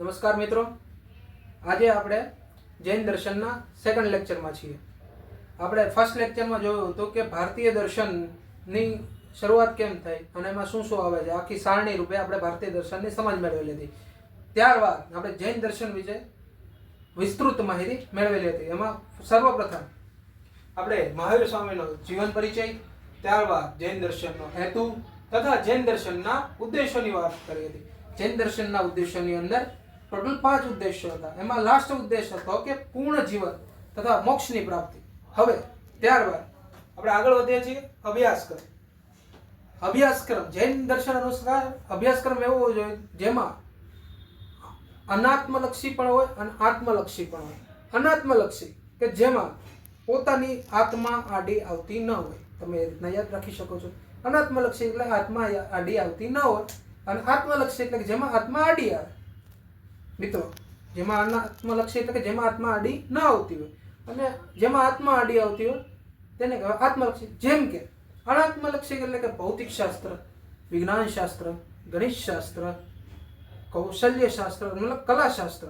નમસ્કાર મિત્રો. આજે આપણે જૈન દર્શનના સેકન્ડ લેક્ચરમાં છીએ. આપણે ફર્સ્ટ લેક્ચરમાં જોયું હતું કે ભારતીય દર્શનની શરૂઆત કેમ થઈ અને એમાં શું શું આવે છે? આખી સારણી રૂપે આપણે ભારતીય દર્શનની સમજ મેળવેલી હતી ત્યારબાદ આપણે જૈન દર્શન વિશે વિસ્તૃત માહિતી મેળવેલી હતી એમાં સર્વપ્રથમ આપણે મહાવીર સ્વામીનો જીવન પરિચય, ત્યારબાદ જૈન દર્શનનો હેતુ તથા જૈન દર્શનના ઉદ્દેશોની વાત કરી હતી. જૈન દર્શનના ઉદ્દેશોની અંદર ટોટલ પાંચ ઉદ્દેશ્યો હતા. એમાં લાસ્ટ ઉદ્દેશ હતો કે પૂર્ણ જીવન તથા મોક્ષની પ્રાપ્તિ. હવે, ત્યારબાદ આપણે આગળ વધીએ છીએ અભ્યાસક્રમ. અભ્યાસક્રમ, જૈન દર્શન અનુસાર અભ્યાસક્રમ એવો હોવો જોઈએ જેમાં અનાત્મલક્ષી પણ હોય અને આત્મલક્ષી પણ હોય. અનાત્મલક્ષી કે જેમાં પોતાની આત્મા આડી આવતી ન હોય. તમે એ રીતના યાદ રાખી શકો છો. અનાત્મલક્ષી એટલે આત્મા આડી આવતી ન હોય અને આત્મલક્ષી એટલે જેમાં આત્મા આડી આવે. મિત્રો, જેમાં આત્મલક્ષી એટલે કે જેમાં આત્મા આડી ન આવતી હોય. અને જેમાં આત્મા આડી આવતી હોય, તેને કહેવાય આત્મલક્ષી. જેમ કે અનાત્મલક્ષી એટલે કે ભૌતિક શાસ્ત્ર વિજ્ઞાન શાસ્ત્ર ગણિત શાસ્ત્ર કૌશલ્ય શાસ્ત્ર મતલબ કલા શાસ્ત્ર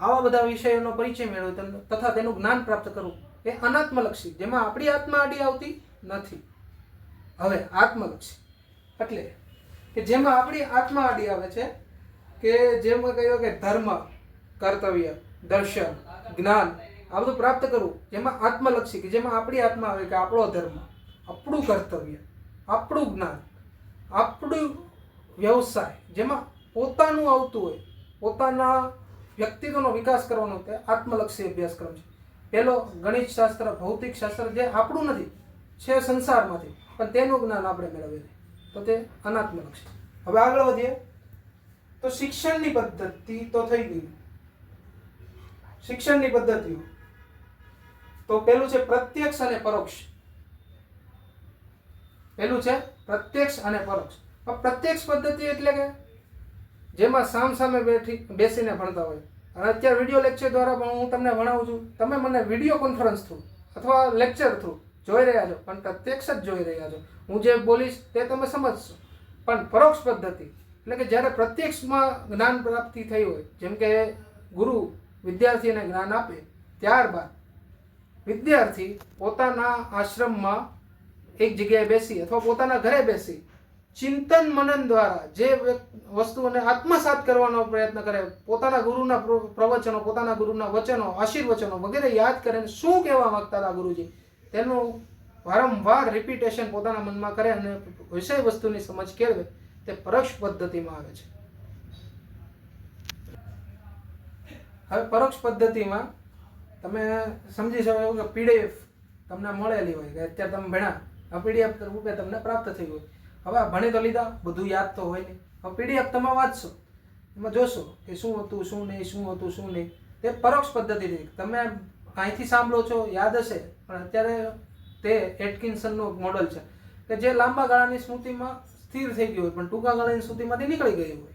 આવા બધા વિષયોનો પરિચય મેળવ્યો તથા તેનું જ્ઞાન પ્રાપ્ત કરવું એ અનાત્મલક્ષી. જેમાં આપણી આત્મા આડી આવતી નથી. હવે આત્મલક્ષી. એટલે કે જેમાં આપણી આત્મા આડી આવે છે કે જેમાં કહ્યું કે ધર્મ, કર્તવ્ય, દર્શન, જ્ઞાન, આ બધું પ્રાપ્ત કરવું, જેમાં આત્મલક્ષી, કે જેમાં આપણી આત્મા આવે કે આપણો ધર્મ, આપણું કર્તવ્ય, આપણું જ્ઞાન, આપણું વ્યવસાય, જેમાં પોતાનું આવતું હોય, પોતાના વ્યક્તિત્વનો વિકાસ કરવાનો તે આત્મલક્ષી અભ્યાસક્રમ છે. પહેલો ગણિત શાસ્ત્ર ભૌતિક શાસ્ત્ર જે આપણું નથી, છે સંસારમાંથી, પણ તેનું જ્ઞાન આપણે મેળવીએ. તો તે અનાત્મલક્ષી. હવે આગળ વધીએ. તો શિક્ષણની પદ્ધતિ તો થઈ ગઈ. શિક્ષણની પદ્ધતિઓ. તો પેલું છે પ્રત્યક્ષ અને પરોક્ષ. પેલું છે પ્રત્યક્ષ અને પરોક્ષ. પ્રત્યક્ષ પદ્ધતિ એટલે કે જેમાં સામ સામે બેઠી, બેસીને ભણતા હોય. અને અત્યારે વીડિયો લેક્ચર દ્વારા પણ હું તમને ભણાવું છું. તમે મને વીડિયો કોન્ફરન્સ થ્રુ અથવા લેક્ચર થ્રુ જોઈ રહ્યા છો. પણ પ્રત્યક્ષ જ જોઈ રહ્યા છો. હું જે બોલીશ તે તમે સમજશો. પણ પરોક્ષ પદ્ધતિ એટલે કે જ્યારે પ્રત્યક્ષમાં જ્ઞાન પ્રાપ્તિ થઈ હોય, જેમ કે ગુરુ વિદ્યાર્થીને જ્ઞાન આપે, ત્યારબાદ વિદ્યાર્થી પોતાના આશ્રમમાં એક જગ્યાએ બેસી અથવા પોતાના ઘરે બેસી ચિંતન મનન દ્વારા જે વસ્તુઓને આત્મસાત કરવાનો પ્રયત્ન કરે, પોતાના ગુરુના પ્ર- પ્રવચનો, પોતાના ગુરુના વચનો, આશીર્વચનો વગેરે યાદ કરીને શું કહેવા માંગતા હતા ગુરુજી? તેનું વારંવાર રિપીટેશન પોતાના મનમાં કરે અને વિષય વસ્તુની સમજ કેળવે. તે પરોક્ષ પદ્ધતિમાં આવે છે. હવે પરોક્ષ પદ્ધતિમાં તમે સમજી શકો કે પીડીએફ તમને મળેલી હોય, કે અત્યારે તમે ભણ્યા આ પીડીએફ રૂપે તમને પ્રાપ્ત થઈ ગયું. હવે આ ભણી તો લીધા, બધું યાદ તો હોય નહીં હવે પીડીએફ તમે વાંચશો, એમાં જોશો કે શું હતું, શું નહીં, શું હતું, શું નહીં. તે પરોક્ષ પદ્ધતિથી. તમે અહીંથી સાંભળો છો, યાદ હશે, પણ અત્યારે તે એટકિન્સનનું મોડલ છે. કે જે લાંબા ગાળાની સ્મૃતિમાં સ્થિર થઈ ગયું હોય, પણ ટૂંકા ગાળાની સ્મૃતિમાંથી નીકળી ગયું હોય.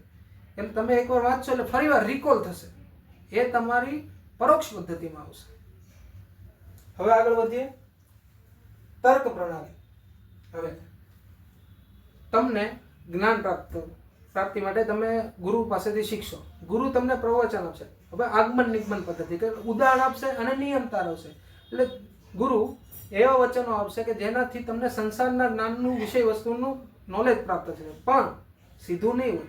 એમ તમે એકવાર વાંચશો એટલે ફરીવાર રિકોલ થશે. એ તમારી પરોક્ષ પદ્ધતિમાં આવશે. હવે આગળ વધીએ. તર્ક પ્રણાલી. હવે તમને જ્ઞાન પ્રાપ્ત પ્રાપ્તિ માટે તમે ગુરુ પાસેથી શીખશો. ગુરુ તમને પ્રવચન આપશે. હવે આગમન નિગમન પદ્ધતિ કે ઉદાહરણ આપશે અને નિયમ તારવશે. એટલે ગુરુ એવા વચનો આપશે કે જેનાથી તમને સંસારના જ્ઞાનનું વિષય વસ્તુનું નોલેજ પ્રાપ્ત થશે. પણ સીધું નહીં હોય.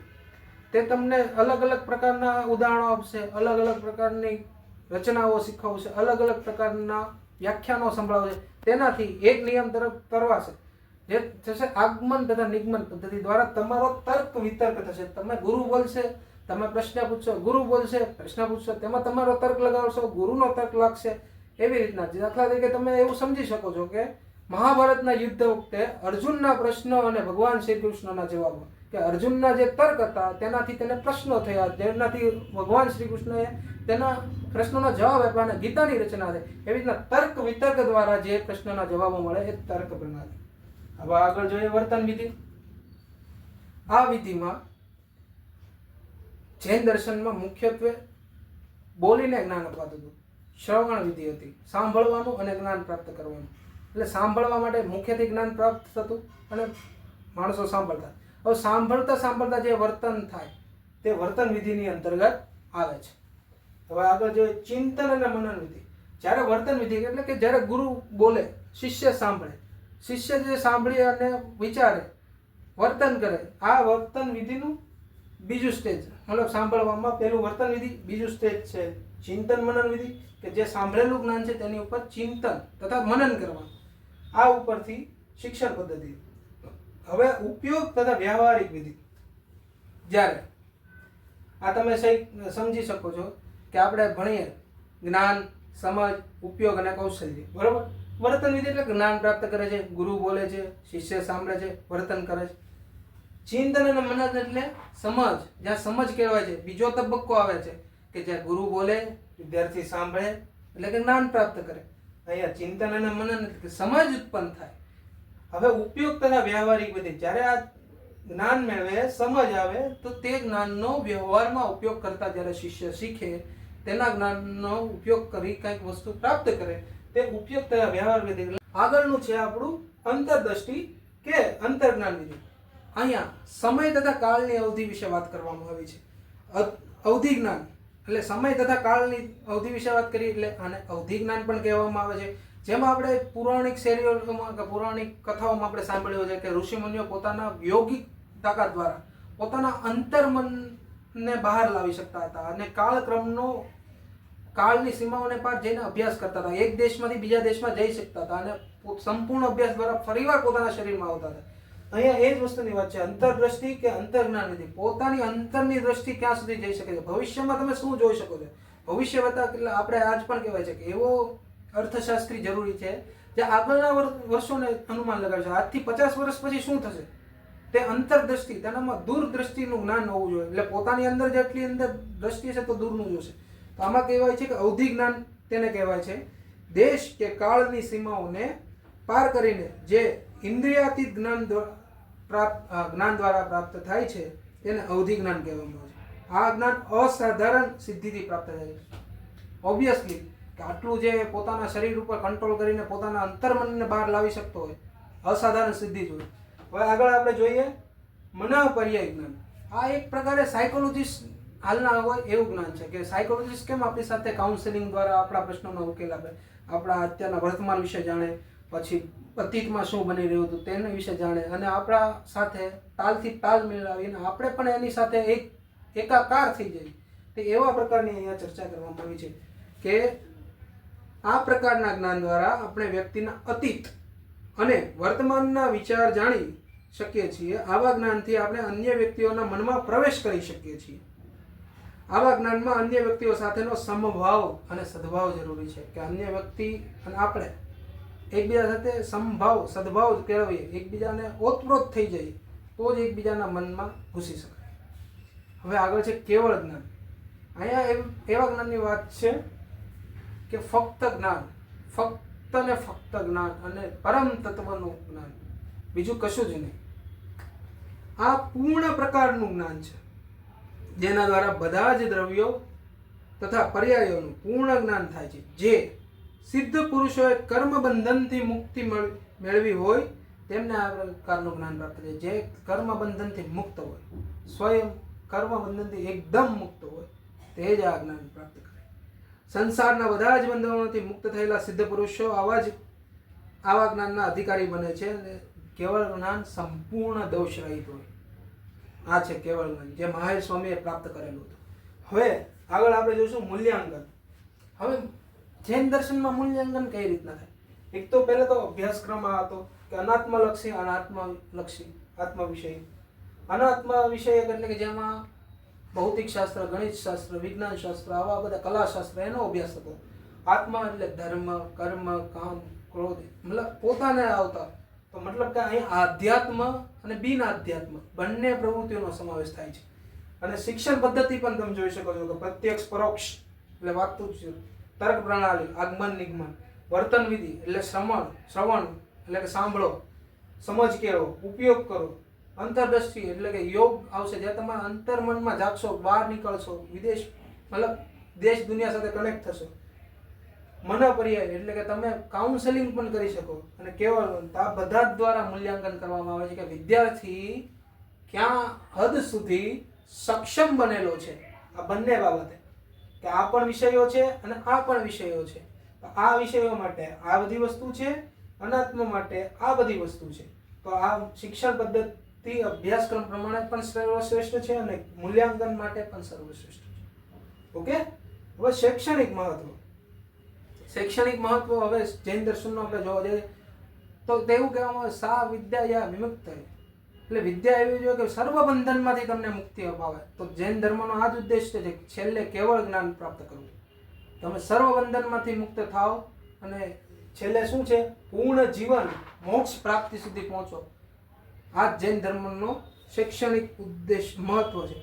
તે તમને અલગ અલગ પ્રકારના ઉદાહરણો આપશે, અલગ અલગ પ્રકારની રચનાઓ શીખવશે, અલગ અલગ પ્રકારના વ્યાખ્યાનો સંભળાવશે. તેનાથી એક નિયમ તરફ તરવાશે. જે થશે આગમન તથા નિગમન પદ્ધતિ દ્વારા તમારો તર્ક વિતર્ક થશે. તમે ગુરુ બોલશે, તમે પ્રશ્ન પૂછશો ગુરુ બોલશે, પ્રશ્ન પૂછશો તેમાં તમારો તર્ક લગાવશો, ગુરુનો તર્ક લાગશે. એવી રીતના. દાખલા તરીકે તમે એવું સમજી શકો છો કે મહાભારતના યુદ્ધ વખતે અર્જુનના પ્રશ્નો અને ભગવાન શ્રી કૃષ્ણના જવાબો. કે અર્જુનના જે તર્ક હતા, તેનાથી તેને પ્રશ્નો થયા. જેનાથી ભગવાન શ્રી કૃષ્ણએ તેના પ્રશ્નોના જવાબ આપ્યા અને ગીતાની રચના છે એવી રીતના તર્ક વિતર્ક દ્વારા જે પ્રશ્નના જવાબો મળે એ તર્ક પ્રણાલી. હવે આગળ જોઈએ વર્તન વિધિ. આ વિધિમાં જૈન દર્શનમાં મુખ્યત્વે બોલીને જ્ઞાન અપાતું હતું. શ્રવણ વિધિ હતી. સાંભળવાનું અને જ્ઞાન પ્રાપ્ત કરવાનું. એટલે સાંભળવા માટે મુખ્યથી જ્ઞાન પ્રાપ્ત થતું અને માણસો સાંભળતા. હવે સાંભળતા સાંભળતા જે વર્તન થાય, તે વર્તન વિધિની અંતર્ગત આવે છે. હવે આગળ જોઈએ ચિંતન અને મનન વિધિ. જ્યારે વર્તન વિધિ એટલે કે જ્યારે ગુરુ બોલે, શિષ્ય સાંભળે, શિષ્ય જે સાંભળી અને વિચારે, વર્તન કરે, આ વર્તન વિધિનું બીજું સ્ટેજ. મતલબ સાંભળવામાં પહેલું વર્તન વિધિ, બીજું સ્ટેજ છે ચિંતન મનન વિધિ, કે જે સાંભળેલું જ્ઞાન છે તેની ઉપર ચિંતન તથા મનન કરવાનું. આ ઉપરથી શિક્ષણ પદ્ધતિ. હવે ઉપયોગ તથા વ્યવહારિક વિધિ. જ્યારે આ તમે સહી સમજી શકો છો કે આપણે ભણીએ જ્ઞાન, સમજ, ઉપયોગ અને કૌશલ્ય. બરોબર? વર્તન વિધિ એટલે જ્ઞાન પ્રાપ્ત કરે છે, ગુરુ બોલે છે, શિષ્ય સાંભળે છે, વર્તન કરે છે. ચિંતન અને મનન એટલે સમજ. જ્યાં સમજ કહેવાય છે, બીજો તબક્કો આવે છે કે જ્યાં ગુરુ બોલે, વિદ્યાર્થી સાંભળે, એટલે કે જ્ઞાન પ્રાપ્ત કરે. અહીંયા ચિંતન અને મનન સમાજ ઉત્પન્ન થાય. હવે ઉપયોગ તથા વ્યવહારિક વિધિ જ્યારે આ જ્ઞાન મેળવે, સમજ આવે, તો તે જ્ઞાનનો વ્યવહારમાં ઉપયોગ કરતા જ્યારે શિષ્ય શીખે, તેના જ્ઞાનનો ઉપયોગ કરી કંઈક વસ્તુ પ્રાપ્ત કરે, તે ઉપયોગ તથા વ્યવહાર વિધિ આગળનું છે આપણું અંતરદ્રષ્ટિ કે અંતર્જ્ઞાન વિધિ અહીંયા સમય તથા કાળની અવધિ વિશે વાત કરવામાં આવી છે. અવધિ જ્ઞાન. એટલે સમય તથા કાળની અવધિ વિશે વાત કરી, એટલે આને અવધિ જ્ઞાન પણ કહેવામાં આવે છે. જેમાં આપણે પૌરાણિક શેરીઓમાં કે પૌરાણિક કથાઓમાં આપણે સાંભળ્યું છે કે ઋષિમુનિઓ પોતાના યોગિક તાકાત દ્વારા પોતાના અંતર્મનને બહાર લાવી શકતા હતા અને કાળક્રમનો, કાળની સીમાઓને પાર જઈને અભ્યાસ કરતા હતા. એક દેશમાંથી બીજા દેશમાં જઈ શકતા હતા અને સંપૂર્ણ અભ્યાસ દ્વારા ફરીવાર પોતાના શરીરમાં આવતા હતા. અહીંયા એ જ વસ્તુની વાત છે, અંતરદ્રષ્ટિ કે અંતર્જ્ઞાન નથી પોતાની અંતરની દ્રષ્ટિ ક્યાં સુધી જઈ શકે છે? ભવિષ્યમાં તમે શું જોઈ શકો છો? ભવિષ્ય બતા એટલે આપણે આજ પણ કહેવાય છે કે એવો અર્થશાસ્ત્રી જરૂરી છે, જે આગળના વર- વર્ષોને અનુમાન લગાવે છે. આજથી પચાસ વર્ષ પછી શું થશે? તે અંતરદ્રષ્ટિ, તેનામાં દૂરદ્રષ્ટિનું જ્ઞાન હોવું જોઈએ. એટલે પોતાની અંદર જેટલી અંદર દ્રષ્ટિ છે તો દૂરનું જોશે તો આમાં કહેવાય છે કે અવધિ જ્ઞાન તેને કહેવાય છે. દેશ કે કાળની સીમાઓને પાર કરીને જે ઇન્દ્રિયાતીત જ્ઞાન દ્વા- પ્રાપ્ત જ્ઞાન દ્વારા પ્રાપ્ત થાય છે તેને અવધિ જ્ઞાન કહેવામાં આવે છે. આ જ્ઞાન અસાધારણ સિદ્ધિથી પ્રાપ્ત થાય છે. ઓબ્વિયસલી કે આટલું જે પોતાના શરીર ઉપર કંટ્રોલ કરીને પોતાના અંતર્મનને બહાર લાવી શકતો હોય, અસાધારણ સિદ્ધિ જોઈએ હવે આગળ આપણે જોઈએ મનઃ પર્યાય જ્ઞાન. આ એક પ્રકારે સાયકોલોજીસ્ટ હાલના હોય એવું જ્ઞાન છે કે સાયકોલોજીસ્ટ કેમ આપણી સાથે કાઉન્સેલિંગ દ્વારા આપણા પ્રશ્નોનો ઉકેલ આપે, આપણા અત્યારના વર્તમાન વિશે જાણે પછી અતીતમાં શું બની રહ્યું હતું તેના વિશે જાણે. અને આપણા સાથે તાલથી તાલ મેળવીને આપણે પણ એની સાથે એક એકાકાર થઈ જઈએ. તે એવા પ્રકારની અહીંયા ચર્ચા કરવામાં આવી છે કે આ પ્રકારના જ્ઞાન દ્વારા આપણે વ્યક્તિના અતીત અને વર્તમાનના વિચાર જાણી શકીએ છીએ. આવા જ્ઞાનથી આપણે અન્ય વ્યક્તિઓના મનમાં પ્રવેશ કરી શકીએ છીએ. આવા જ્ઞાનમાં અન્ય વ્યક્તિઓ સાથેનો સમભાવ અને સદભાવ જરૂરી છે કે અન્ય વ્યક્તિ અને આપણે એકબીજા સાથે સમભાવ સદભાવ કેળવીએ, એકબીજાને ઓતપ્રોત થઈ જઈએ, તો જ એકબીજાના મનમાં ઘૂસી શકાય. હવે આગળ છે કેવળ જ્ઞાન. અહીંયા એવા જ્ઞાનની વાત છે કે ફક્ત જ્ઞાન, ફક્ત ને ફક્ત જ્ઞાન અને પરમ તત્વનું જ્ઞાન. બીજું કશું જ નહીં. આ પૂર્ણ પ્રકારનું જ્ઞાન છે. જેના દ્વારા બધા જ દ્રવ્યો તથા પર્યાયોનું પૂર્ણ જ્ઞાન થાય છે. જે સિદ્ધ પુરુષોએ કર્મ બંધનથી મુક્તિ મેળ- મેળવી હોય, તેમને આ પ્રકારનું જ્ઞાન પ્રાપ્ત થાય. જે કર્મ બંધનથી મુક્ત હોય, સ્વયં કર્મ બંધનથી એકદમ મુક્ત હોય, તે જ આ જ્ઞાન પ્રાપ્ત કરે. સંસારના બધા જ બંધનોથી મુક્ત થયેલા સિદ્ધ પુરુષો આવા જ, આવા જ્ઞાનના અધિકારી બને છે અને કેવળ જ્ઞાન સંપૂર્ણ દોષ રહિત હોય. આ છે કેવળ જ્ઞાન, જે મહાવીર સ્વામીએ પ્રાપ્ત કરેલું હતું. હવે આગળ આપણે જોઈશું મૂલ્યાંકન. હવે જૈન દર્શનમાં મૂલ્યાંકન કઈ રીતના થાય? એક તો પહેલા તો અભ્યાસક્રમ આ હતો કે અનાત્મલક્ષી અનાત્મલક્ષી આત્મ વિષય અનાત્મ વિષયક એટલે કે જેમાં ભૌતિક શાસ્ત્ર ગણિત શાસ્ત્ર વિજ્ઞાન શાસ્ત્ર આવા બધા કલાશાસ્ત્ર એનો અભ્યાસ હતો. આત્મા એટલે ધર્મ, કર્મ, કામ, ક્રોધ, મતલબ પોતાને આવતા. તો મતલબ કે અહીં આધ્યાત્મ અને બિન આધ્યાત્મ બંને પ્રવૃત્તિઓનો સમાવેશ થાય છે. અને શિક્ષણ પદ્ધતિ પણ તમે જોઈ શકો છો કે પ્રત્યક્ષ, પરોક્ષ એટલે વાતચીત છે. તર્ક પ્રણાલી, આગમન, નિગમન. વર્તન વિધિ એટલે શ્રવણ શ્રવણ એટલે કે સાંભળો. સમજ કેળવો, ઉપયોગ કરો. અંતરદ્રષ્ટિ એટલે કે યોગ આવશે જ્યાં તમે અંતર્મનમાં જાગશો, બહાર નીકળશો, વિદેશ મતલબ દેશ, દુનિયા સાથે કનેક્ટ થશો. મન એટલે કે તમે કાઉન્સેલિંગ પણ કરી શકો. અને કેવળ આ બધા જ દ્વારા મૂલ્યાંકન કરવામાં આવે છે કે વિદ્યાર્થી ક્યાં હદ સુધી સક્ષમ બનેલો છે. આ બંને બાબતે. કે આ પણ વિષયો છે અને આ પણ વિષયો છે. આ વિષયો માટે આ બધી વસ્તુ છે, અનાત્મ માટે આ બધી વસ્તુ છે. તો આ શિક્ષણ પદ્ધતિ અભ્યાસક્રમ પ્રમાણે પણ સર્વશ્રેષ્ઠ છે અને મૂલ્યાંકન માટે પણ સર્વશ્રેષ્ઠ છે. ઓકે? હવે શૈક્ષણિક મહત્વ. શૈક્ષણિક મહત્વ હવે જૈન દર્શનનો આપણે જોવા જઈએ. તો તેવું કહેવામાં આવે, સા વિદ્યા યા વિમુક્ત એટલે વિદ્યા એવી જોઈએ કે સર્વ બંધનમાંથી તમને મુક્તિ અપાવે. તો જૈન ધર્મનો આ જ ઉદ્દેશ છે છેલ્લે કેવળ જ્ઞાન પ્રાપ્ત કરવું. તમે સર્વ બંધનમાંથી મુક્ત થાઓ અને છેલ્લે શું છે? પૂર્ણ જીવન, મોક્ષ પ્રાપ્તિ સુધી પહોંચો. આ જૈન ધર્મનો શૈક્ષણિક ઉદ્દેશ મહત્વ છે.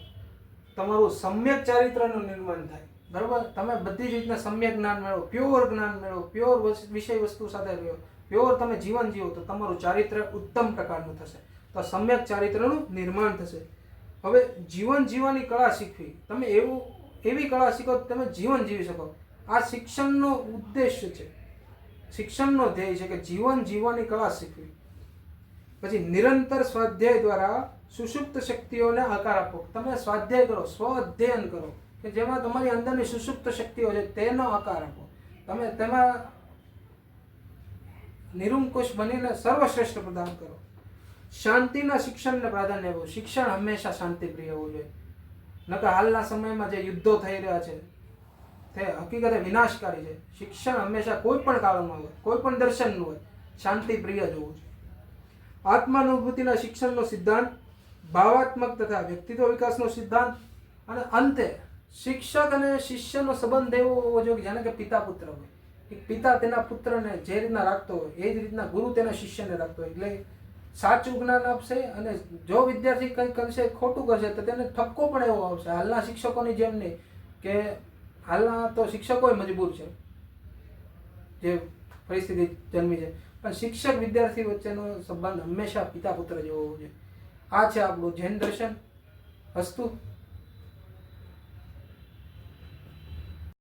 તમારું સમ્યક ચારિત્રનું નિર્માણ થાય. બરાબર? તમે બધી જ રીતના સમ્યક જ્ઞાન મેળવો. પ્યોર જ્ઞાન મેળવો. પ્યોર વિષય વસ્તુ સાથે રહ્યો. પ્યોર તમે જીવન જીવો તો તમારું ચારિત્ર ઉત્તમ પ્રકારનું થશે. તો સમ્યક ચારિત્રનું નિર્માણ થશે. હવે જીવન જીવવાની કળા શીખવી. તમે એવું, એવી કળા શીખો તમે જીવન જીવી શકો. આ શિક્ષણનો ઉદ્દેશ્ય છે. શિક્ષણનો ધ્યેય છે કે જીવન જીવવાની કળા શીખવી. પછી નિરંતર સ્વાધ્યાય દ્વારા સુષુપ્ત શક્તિઓને આકાર આપો તમે સ્વાધ્યાય કરો સ્વ અધ્યયન કરો. કે જેમાં તમારી અંદરની સુષુપ્ત શક્તિઓ છે તેનો આકાર આપો. તમે તેમાં નિરુંકુશ બનીને સર્વશ્રેષ્ઠ પ્રદાન કરો. શાંતિના શિક્ષણને પ્રાધાન્ય આપવું. શિક્ષણ હંમેશા શાંતિપ્રિય હોવું જોઈએ. નકર હાલના સમયમાં જે યુદ્ધો થઈ રહ્યા છે, તે હકીકતે વિનાશકારી છે. શિક્ષણ હંમેશા કોઈ પણ કાળમાં હોય, કોઈ પણ દર્શનનું હોય, શાંતિપ્રિય જ હોવું જોઈએ. આત્માનુભૂતિના શિક્ષણનો સિદ્ધાંત, ભાવાત્મક તથા વ્યક્તિત્વ વિકાસનો સિદ્ધાંત, અને અંતે શિક્ષક અને શિષ્યનો સંબંધ એવો હોવો જોઈએ જાણે કે પિતા પુત્ર હોય પિતા તેના પુત્રને જે રીતના રાખતો હોય, એ જ રીતના ગુરુ તેના શિષ્યને રાખતો હોય. એટલે સાચું જ્ઞાન આપશે અને જો વિદ્યાર્થી કંઈ કરશે, ખોટું કરશે, તો તેને ઠપકો પણ એવો આવશે. હાલના શિક્ષકોની જેમ નહીં, કે હાલના તો શિક્ષકો મજબૂર છે, જે પરિસ્થિતિ જન્મી છે. પણ શિક્ષક વિદ્યાર્થી વચ્ચેનો સંબંધ હંમેશા પિતા પુત્ર જેવો હોવો જોઈએ. આ છે આપણું જૈન દર્શન અસ્તુ